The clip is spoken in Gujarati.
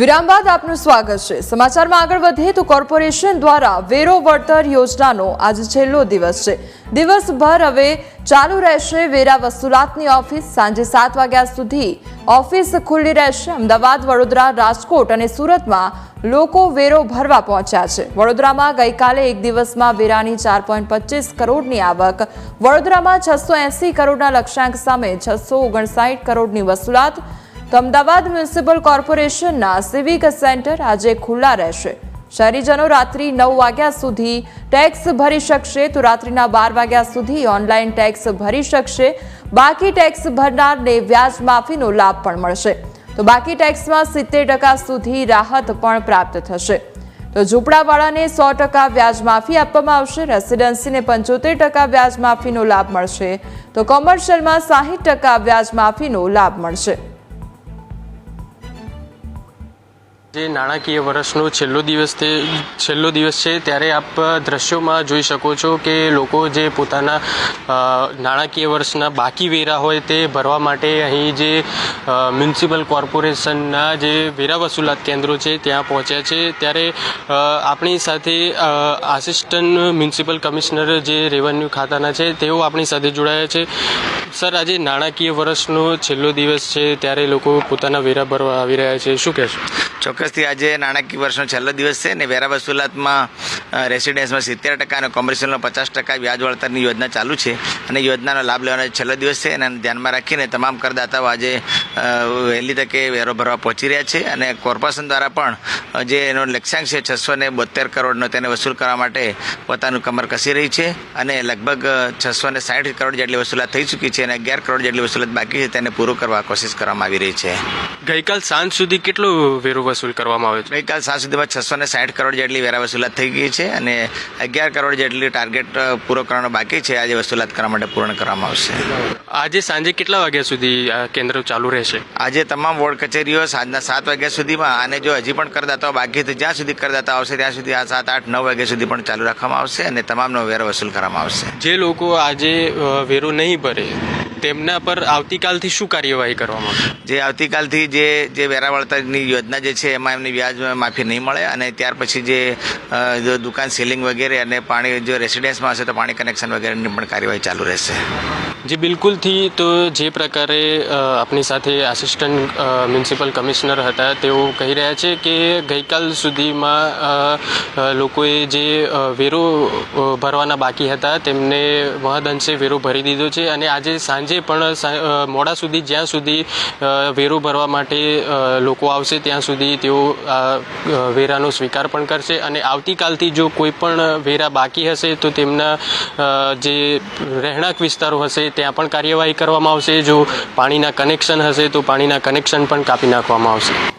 વિરામ બાદ આપનું સ્વાગત છે. સમાચારમાં આગળ વધીએ તો કોર્પોરેશન દ્વારા વેરો વળતર યોજનાનો આજે છેલ્લો દિવસ છે. દિવસભર હવે ચાલુ રહેશે વેરા વસૂલાતની ઓફિસ. સાંજે સાત વાગ્યા સુધી ઓફિસ ખુલ્લી રહેશે. અમદાવાદ, વડોદરા, રાજકોટ અને સુરતમાં લોકો વેરો ભરવા પહોંચ્યા છે. વડોદરામાં ગઈકાલે એક દિવસમાં વેરાની ચાર પોઈન્ટ પચીસ કરોડની આવક, વડોદરામાં છસો એંસી કરોડના લક્ષ્યાંક સામે છસો ઓગણસાઠ કરોડની વસૂલાત તો અમદાવાદ મ્યુનિસિપલ કોર્પોરેશનના સિવિક સેન્ટર આજે ખુલ્લા રહેશે. શહેરીજનો રાત્રિ નવ વાગ્યા સુધી ટેક્સ ભરી શકશે તો રાત્રિના બાર વાગ્યા સુધી ઓનલાઈન ટેક્સ ભરી શકશે. બાકી ટેક્સ ભરનારને વ્યાજ માફીનો લાભ પણ મળશે. તો બાકી ટેક્સમાં સિત્તેર ટકા સુધી રાહત પણ પ્રાપ્ત થશે. તો ઝૂંપડાવાળાને સો ટકા વ્યાજ માફી આપવામાં આવશે. રેસિડેન્સીને પંચોતેર ટકા વ્યાજ માફીનો લાભ મળશે. તો કોમર્શિયલમાં સાહીઠ ટકા વ્યાજ માફીનો લાભ મળશે. જે નાણાકીય વર્ષનો છેલ્લો દિવસ તે છેલ્લો દિવસ છે, ત્યારે આપ દ્રશ્યોમાં જોઈ શકો છો કે લોકો જે પોતાના નાણાકીય વર્ષના બાકી વેરા હોય તે ભરવા માટે અહીં જે મ્યુનિસિપલ કોર્પોરેશનના જે વેરા વસૂલાત કેન્દ્રો છે ત્યાં પહોંચ્યા છે. ત્યારે આપણી સાથે આસિસ્ટન્ટ મ્યુનિસિપલ કમિશનર જે રેવન્યુ ખાતાના છે તેઓ આપણી સાથે જોડાયા છે. સર, આજે નાણાકીય વર્ષનો છેલ્લો દિવસ છે, ત્યારે લોકો પોતાના વેરા ભરવા આવી રહ્યા છે. શું કહેશો? ચોક્કસથી આજે નાણાકીય વર્ષનો છેલ્લો દિવસ છે અને વેરા વસૂલાતમાં રેસિડેન્સમાં સિત્તેર ટકા અને કોમર્શિયલમાં પચાસ ટકા વ્યાજ વળતરની યોજના ચાલુ છે અને યોજનાનો લાભ લેવાનો છેલ્લો દિવસ છે અને ધ્યાનમાં રાખીને તમામ કરદાતાઓ આજે વહેલી તકે વેરો ભરવા પહોંચી રહ્યા છે અને કોર્પોરેશન દ્વારા પણ જે એનો લક્ષ્યાંક છે છસો ને બોતેર કરોડનો તેને વસૂલ કરવા માટે પોતાનું કમર કસી રહી છે અને લગભગ છસો ને સાઠ કરોડ જેટલી વસૂલાત થઈ ચૂકી છે અને અગિયાર કરોડ જેટલી વસૂલાત બાકી છે તેને પૂરું કરવા કોશિશ કરવામાં આવી રહી છે. ગઈકાલ સાંજ સુધી કેટલો વેરો વસૂલ કરવામાં આવે છે. ગઈકાલ સાત સુધીમાં છસો ને સાઠ કરોડ જેટલી વેરા વસૂલાત થઈ ગઈ છે અને અગિયાર કરોડ જેટલી ટાર્ગેટ પૂરો કરવાનો બાકી છે. આજે વસૂલાત કરવા માટે પૂર્ણ કરવામાં આવશે. આજે સાંજે કેટલા વાગ્યા સુધી આ કેન્દ્ર ચાલુ રહેશે? આજે તમામ વોર્ડ કચેરીઓ સાંજના સાત વાગ્યા સુધીમાં અને જો હજી પણ કરદાતાઓ બાકી છે જ્યાં સુધી કરદાતા આવશે ત્યાં સુધી આ સાત આઠ નવ વાગ્યા સુધી પણ ચાલુ રાખવામાં આવશે અને તમામનો વેરો વસૂલ કરવામાં આવશે. જે લોકો આજે વેરો નહીં ભરે તેમના પર આવતીકાલથી શું કાર્યવાહી કરવામાં જે આવતીકાલથી જે જે વેરા વળતરની યોજના જે છે, એમાં એમની વ્યાજ માફી નહીં મળે અને ત્યાર પછી જે જો દુકાન સીલિંગ વગેરે અને પાણી, જો રેસિડેન્સમાં હશે તો પાણી કનેક્શન વગેરેની પણ કાર્યવાહી ચાલુ રહેશે. જે, બિલકુલથી તો જે પ્રકારે આપની સાથે આસિસ્ટન્ટ મ્યુનિસિપલ કમિશનર હતા, તેઓ કહી રહ્યા છે કે ગઈકાલ સુધીમાં લોકોએ જે વેરો ભરવાના બાકી હતા, તેમને મહદઅંશે વેરો ભરી દીધો છે અને આજે સાંજે પણ મોડા સુધી, જ્યાં સુધી વેરો ભરવા માટે લોકો આવશે, ત્યાં સુધી તેઓ વેરાનો સ્વીકાર પણ કરશે અને આવતીકાલથી જો કોઈ પણ વેરા બાકી હશે, તો તેમના જે રહેણાંક વિસ્તારો ત્યાં પણ કાર્યવાહી કરવામાં આવશે. જો પાણીના કનેક્શન હશે તો પાણીના કનેક્શન પણ કાપી નાખવામાં આવશે.